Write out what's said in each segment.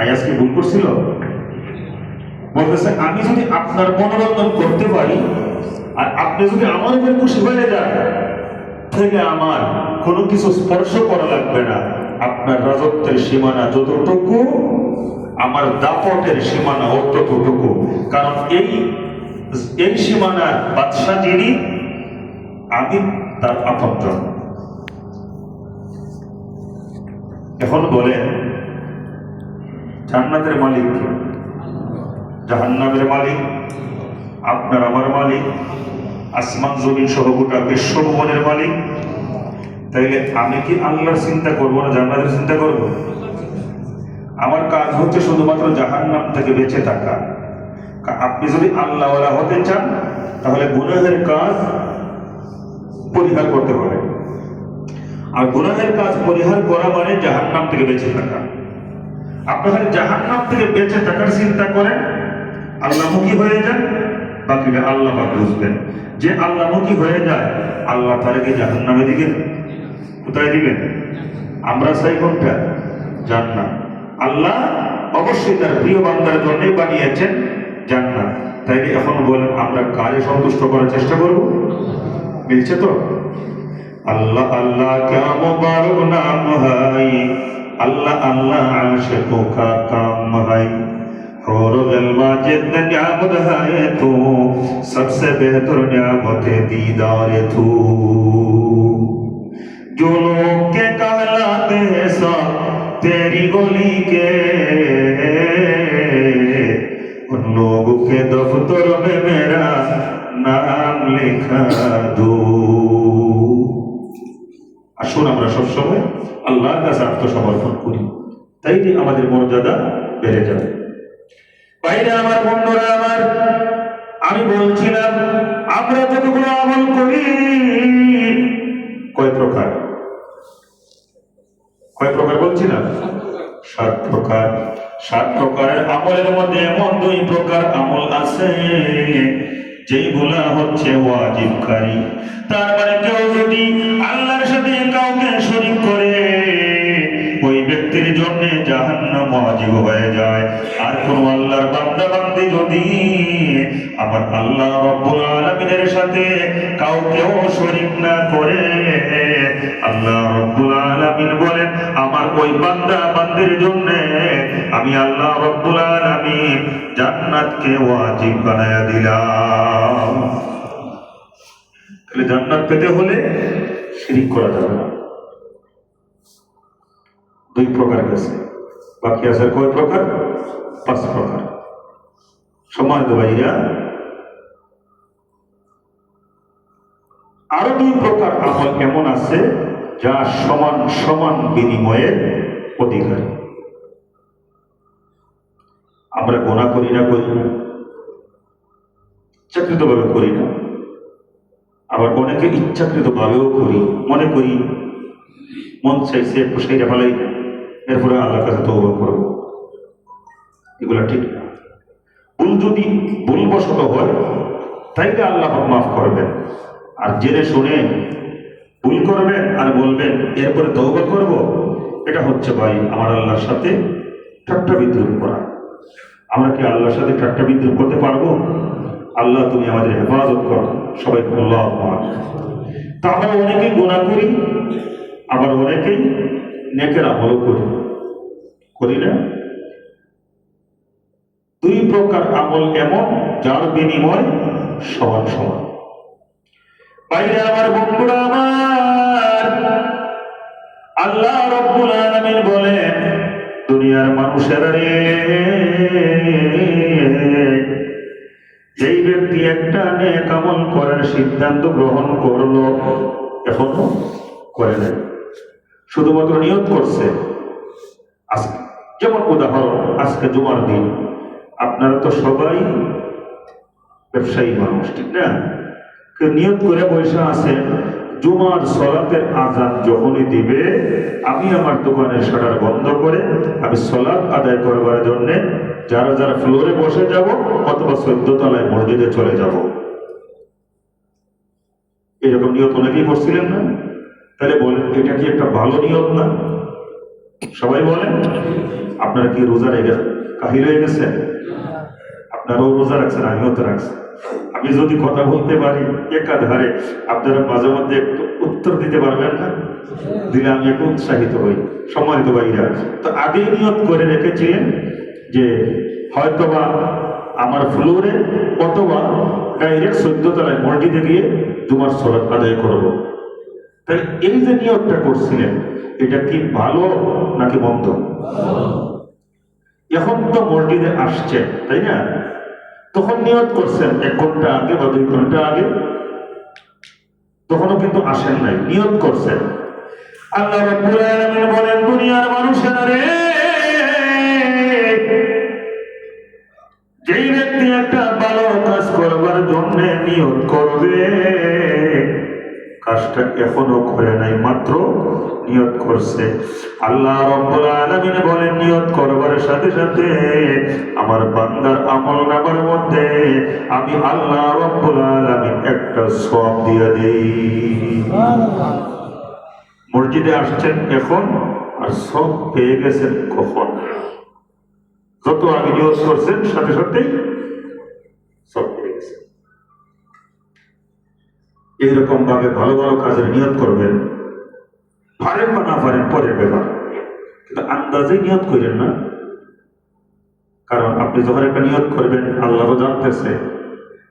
আয়াস ভুল করছিল? বলতেছে, আমি যদি আপনার মনোরঞ্জন করতে পারি, আর আপনি যদি আমার উপরে খুশি হয়ে যান, থেকে আমার কোনো কিছু স্পর্শ করা লাগবে না। আপনার রাজত্বের সীমানা যতটুকু, আমার দাপটের সীমানা অতটুকু। কারণ এই এই সীমানার বাদশাহ যিনি, আমি তার আপত্তন এখন বলেন জান্নাতের মালিক? জাহান্নামের মালিক, আপনার আমার মালিক, আসমান, জমিন সহ গোটা বিশ্বভুবনের মালিক। তাইলে আমি কি আল্লাহর চিন্তা করব না জান্নাতের চিন্তা করব? আমার কাজ হচ্ছে শুধুমাত্র জাহান্নাম থেকে বেঁচে থাকা। আপনি যদি আল্লাহওয়ালা হতে চান, তাহলে গুনাহের কাজ পরিহার করতে হবে। আর গুনাহের কাজ পরিহার করা মানে জাহান্নাম থেকে বেঁচে থাকা। আপনারা জাহান্নাম থেকে বেঁচে থাকার চিন্তা করেন, আল্লাহমুখী হয়ে যান বাকিটা আল্লাহ বুঝবেন। যে আল্লাহমুখী হয়ে যায়, আল্লাহ তাদেরকে জাহান্নামে দিবেন? কোথায় দিবেন? আমরা চাই কোনটা? জান্নাত। আল্লাহ অবশ্যই তার প্রিয় বান্দার জন্যই বানিয়েছেন জান্নাত। তাই এখন বলেন, আমরা কাজে সন্তুষ্ট করার চেষ্টা করব? মিলছে তো? আল্লাহ আল্লাহ কেমন মুবারক নাম হাই अल्लाह अल्लाह आशिकों का काम है और गलबा जितने नियामत है तू सबसे बेहतर नियामत है दीदार तू जो लोग के कहलाते हैं सब तेरी गोली के उन लोगों के दफ्तर में मेरा नाम लिखा दो আসুন আমরা সবসময় আল্লাহর কাছে আত্মসমর্পণ করি। তাইলে আমাদের মর্যাদা বেড়ে যাবে। বাইরে আমার, বন্ধুরা আমার, আমি বলছিলাম, আমরা যতগুলো আমল করি, কয় প্রকার? কয় প্রকার বলছিলাম? সাত প্রকার। সাত প্রকারের আমলের মধ্যে এমন দুই প্রকার আমল আছে যেগুলা হচ্ছে ওয়াজিবকারী, তার মানে কেউ যদি আল্লাহর সাথে কাউকে শরীক করে, ওই ব্যক্তির জন্য জাহান্নাম ওয়াজিব হয়ে যায়। আর কোন আল্লাহর বান্দা বান্দি যদি আমার আল্লাহ রব্বুল আলামিনের সাথে কাউকেও শরীক না করে, আল্লাহ রব্বুল আলামিন বলেন, আমার ওই বান্দা বান্দির জন্য আমি আল্লাহ রব্বুল আলামিন জান্নাতকে ওয়াজিব বানায়া দিলাম। তাহলে জান্নাত পেতে হলে শিরিক করা যাবে না। দুই প্রকার গেছে। বাকি আছে কয় প্রকার? পাঁচ প্রকার। সম্মানিত ভাইয়া। আরও দুই প্রকার আমল এমন আছে যা সমান সমান বিনিময়ের অধিকারী। আমরা গোনা করি না করি না। ইচ্ছাকৃত ভাবে করি না। আবার অনেকে ইচ্ছাকৃত ভাবেও করি, মনে করি, মন চাইছে সেইটা ফেলাই এরপরে আল্লাহর কাছে তৌবা করব। এগুলা ঠিক না। ভুল যদি ভুলবশত হয়, তাইলে আল্লাহ মাফ করবেন। আর জেনে শুনে ভুল করবেন আর বলবেন, এরপরে তৌবা করব, এটা হচ্ছে ভাই আমার আল্লাহর সাথে ঠাট্টা বিদ্রুপ করা। আমরা কি আল্লাহর সাথে ঠাট্টা বিদ্রুপ করতে পারব? আল্লাহ, তুমি আমাদের হেফাজত করো। সবাই আল্লাহ তা অনেকেই গুণা করি, আবার অনেকেই নেকের আমলও করি। করি না? দুই প্রকার আমল এমন, যার বিনিময় সমান সমান। বাইরে আমার বন্ধুরা আমার, আল্লাহ রব্বুল আলামিন বলেন দুনিয়ার মানুষেরা রে। যেই ব্যক্তি একটা নেক আমল করার সিদ্ধান্ত গ্রহণ করল, এখনও করে নাই। শুধুমাত্র নিয়ত করছে। আজকে যেমন উদাহরণ, আজকে জুমার দিন। আপনারা তো সবাই ব্যবসায়ী মানুষ, ঠিক না? কেউ নিয়ত করে পয়সা আছে জুমার সলাতের আজান যখনই দিবে আমি আমার দোকানের শাটার বন্ধ করে, আমি সলাৎ আদায় করবার জন্য যারা যারা ফ্লোরে বসে যাব অথবা তলায় মসজিদে চলে যাব। এরকম নিয়ত অনেকেই করছিলেন না? তাহলে বলেন, এটা কি একটা ভালো নিয়ত না? সবাই বলেন আপনি আপনারা কি রোজা রেগে কাহিল হয়ে গেছেন? আপনারাও রোজা রাখছেন, আমিও তো রাখছি। আমি যদি কথা বলতে পারি একাধারে, আপনারা মাঝে মধ্যে একটু উত্তর দিতে পারবেন না? দিলে আমি একটু উৎসাহিত হই, সম্মানিত ভাইরা। তো আগেই নিয়ত করে রেখেছিলেন যে হয়তোবা আমার ফ্লোরে অথবা ডাইরেক্ট চোদ্দ তলায় মসজিদে গিয়ে তোমার সলাৎ আদায় করব। তাহলে এই যে নিয়তটা করছিলেন, এটা কি ভালো নাকি মন্দ? এখন তো মসজিদে আসছে তাই না? তখন নিয়ত করছেন, এক ঘণ্টা আগে বা দুই ঘণ্টা আগে। তখনও কিন্তু আসেন নাই, নিয়ত করছেন। আল্লাহ বলেন, দুনিয়ার মানুষের রে, যেই ব্যক্তি একটা ভালো কাজ করবার জন্য নিয়ত করবে কাজটা এখনও করে নাই, মাত্র নিয়ত করছে। আল্লাহ আলামিন বলেন, নিয়ত করবার সাথে সাথে আমার বান্দার আমল নামার মধ্যে আমি আল্লাহ রব্বুল আলামিন একটা সব দিয়ে দেই। মসজিদে আসছেন এখন, আর সব পেয়ে গেছেন কখন? যত আগে নিয়োগ করছেন, সাথে সাথেই সব পেয়ে গেছেন এইরকম ভাবে ভালো ভালো কাজের নিয়ত করবেন। পারেন বা না পারেন, পরের ব্যাপার। কিন্তু আন্দাজে নিয়ত করেন না। কারণ আপনি যখন একটা নিয়ত করবেন আল্লাহও জানতেছে।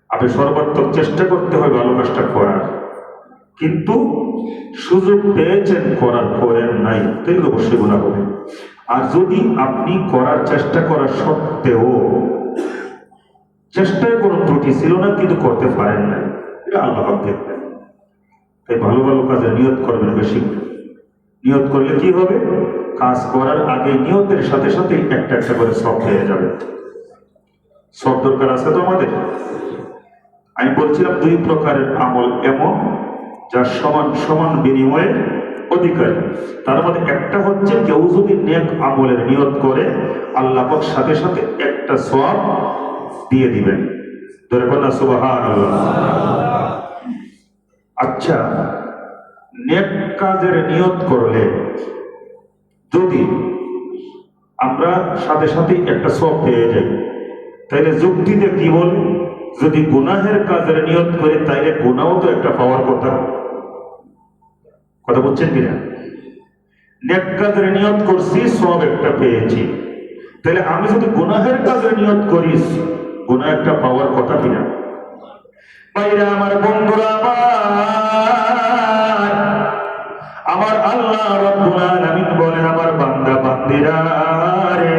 আপনি সর্বাত্মক চেষ্টা করতে হয় ভালো কাজটা করার। কিন্তু সুযোগ পেয়েছেন, করার করেন নাই তাহলে অবশ্যই গুণা হবে আর যদি আপনি করার চেষ্টা করা সত্ত্বেও চেষ্টায় কোনো ত্রুটি ছিল না, কিন্তু করতে পারেন নাই, এটা আল্লাহ দেখবেন। তাই ভালো ভালো কাজে নিয়ত করবেন বেশি নিয়ত করলে কি হবে? কাজ করার আগে নিয়তের সাথে সাথে একটা একটা করে সব হয়ে যাবে। সব দরকার আছে তো আমাদের? আমি বলছিলাম দুই প্রকারের আমল এমন যার সমান সমান বিনিময়ে অধিকারী। তার মধ্যে একটা হচ্ছে কেউ যদি নেক আমলের নিয়ত করে, আল্লাহ সাথে সাথে একটা সব দিয়ে দিবেন। ধরে না সুবাহান আচ্ছা নেক কাজের নিয়ত করলে যদি আমরা সাথে সাথে একটা সব পেয়ে যাই তাইলে যুক্তিতে কি বলে? যদি গুনাহের কাজের নিয়ত করে, তাইলে গুনাও তো একটা পাওয়ার কথা। কথা বলছেন কিনা? নেক কাজের নিয়ত করছি, সব একটা পেয়েছি। তাহলে আমি যদি গুনাহের কাজের নিয়ত করি, গুনাহ একটা পাওয়ার কথা কিনা? বাইরা আমার বন্ধুরা আমার আল্লাহ রব্বুল আলামিন বলেন, আমার বান্দা, বান্দিরা রে,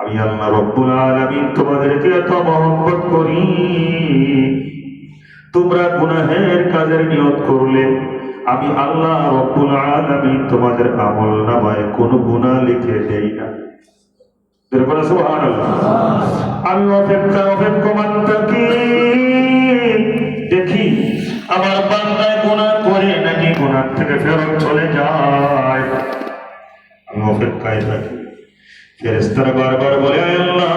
আমি আল্লাহ রব্বুল আলামিন তোমাদেরকে এত মহব্বত করি। তোমরা গুনাহের কাজের নিয়ত করলে আমি আল্লাহ রব্বুল আলামিন তোমাদের আমল নামায় কোনো গুনাহ লিখে দেই না। আমি দেখি, আমার বান্দায় গুনাহ করে নাকি গুনাহ থেকে ফেরত চলে যায়? আমি অপেক্ষায় থাকি বারবার বলে আল্লাহ,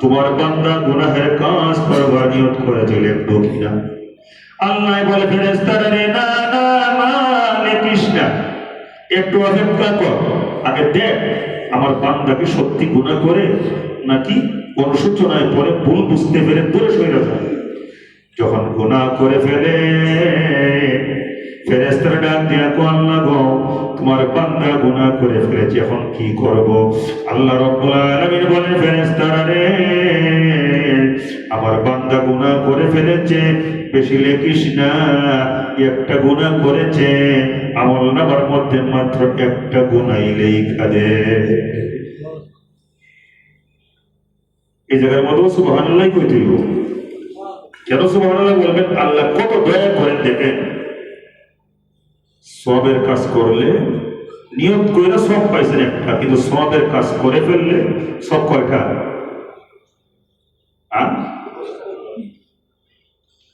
তোমার বান্দা গুনাহের কাজ করবার নিয়ত করেছিল একটু কিনা? আল্লাহ বলে ফেরেস্তারা রে, না না না না। একটু অপেক্ষা কর। আগে দেখ আমার বান্দাকে সত্যি গুণা করে নাকি অনুশোচনায় পরে ভুল বুঝতে পেরে দূরে সরে যায়? যখন গুণা করে ফেলে তোমার বান্দা করে ফেলেছে, এখন কি করব? আল্লাহ রে, আমার বান্দা গুনাহ করে ফেলেছে, বেশি লেখিস না, একটা গুনাহ করেছে আমল নামার মধ্যে মাত্র একটা গুনাই লেখা দে এই জায়গার মধ্যে সুবহানাল্লাহ কইতে হইব কেন সুবহানাল্লাহ বলবেন? আল্লাহ কত দয়া করেন দেখেন। সবের কাজ করলে নিয়ত করে সব পাইছেন একটা, কিন্তু সবের কাজ করে ফেললে সব কয়টা?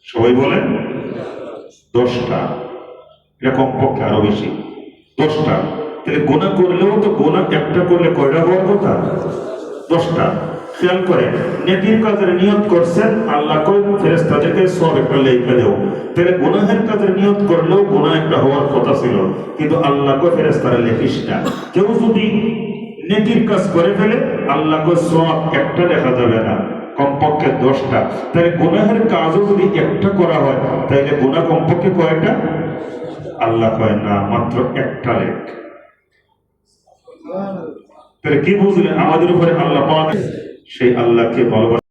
সবাই বলেন? দশটা। এটা কমপক্ষে আরও বেশি। দশটা। তাহলে গোনা করলেও তো গোনা একটা করলে কয়টা হওয়ার কথা? দশটা। খেয়াল কাজের করছেন, আল্লাহ কই ফেরেশতাদেরকে সব একটা লেখা দেও। তাহলে কাজের করলেও একটা হওয়ার কথা ছিল। কিন্তু আল্লাহ কই লেখিস না। কেউ যদি নেকির কাজ করে ফেলে, আল্লাহ কই সব একটা লেখা যাবে না। কমপক্ষে দশটা। তাহলে গুনাহের কাজও যদি একটা করা হয়, তাহলে গুনাহ কমপক্ষে কয়টা? আল্লাহ কয় না, মাত্র একটা লেখ। তাহলে কি বুঝলেন? আমাদের উপরে আল্লাহ পাওয়া সেই আল্লাহকে ভালোবাসা।